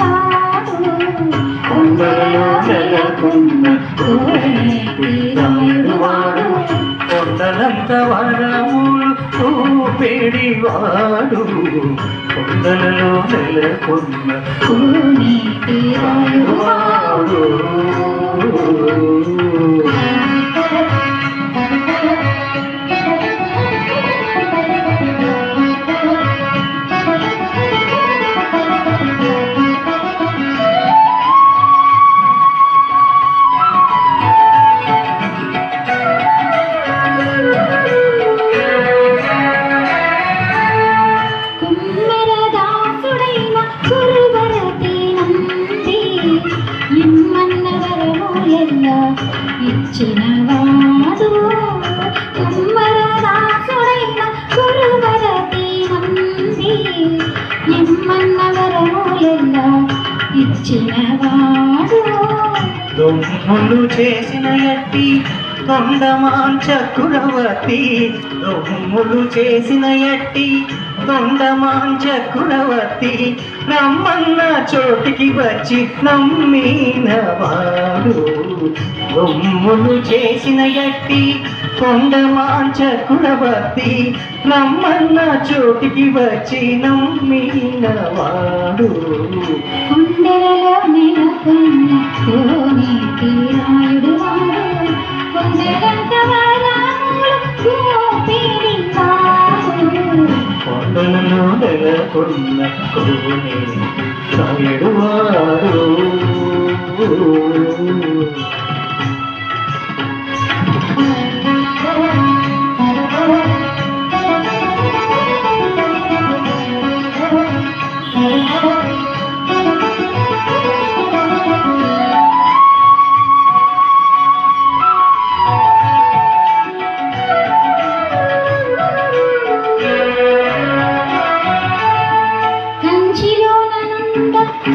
వారములు కొండలలో నెలకొన్న కోనేటి వాడు. వరములు ఊపిడివాడు నెలకొన్న ఇచ్చినవాడు కుమ్మరదాసుడైన గురువరతి నంది. ఇమ్మన్న వరము ఎల్ల ఇచ్చినవాడు దొమ్ములు చేసిన ఎట్టి తొండమాంచ రొమ్ములు చేసిన ఎట్టి తొండమాంచ నమ్మన్న చోటికి వచ్చి నమ్మిన వాడు. దొమ్ములు చేసిన ఎట్టి కొండమాంచకురవతి నమ్మన్న చోటికి వచ్చి నమ్మిన వాడు. కొండలలో నెలకొన్న నెలకొన్న కొడుకుని సాయుడు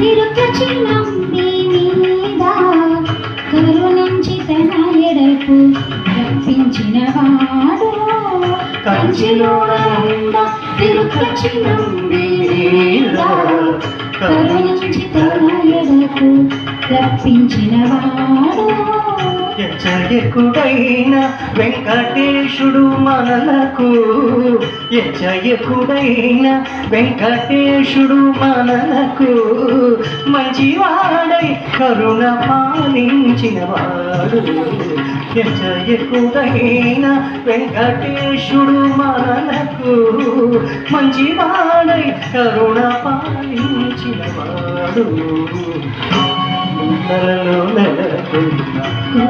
నుండ తిరుపతి మీద. కరుణించి తన ఎడకు రప్పించిన వాడు. కంచిలోన నుండ తిరుపతి మీద. కరుణించి తన ఎడకు రప్పించిన వాడు. ఎచ్చయకుడైన వెంకటేశుడు మనలకు ఎచ్చయకుడైన వెంకటేశుడు మనలకు మంచివాడై కరుణ పాలించిన వాడు. ఎచ్చయకుడైన వెంకటేశుడు మనలకు మంచివాడై కరుణ పాలించిన వాడు. నెలకొన్న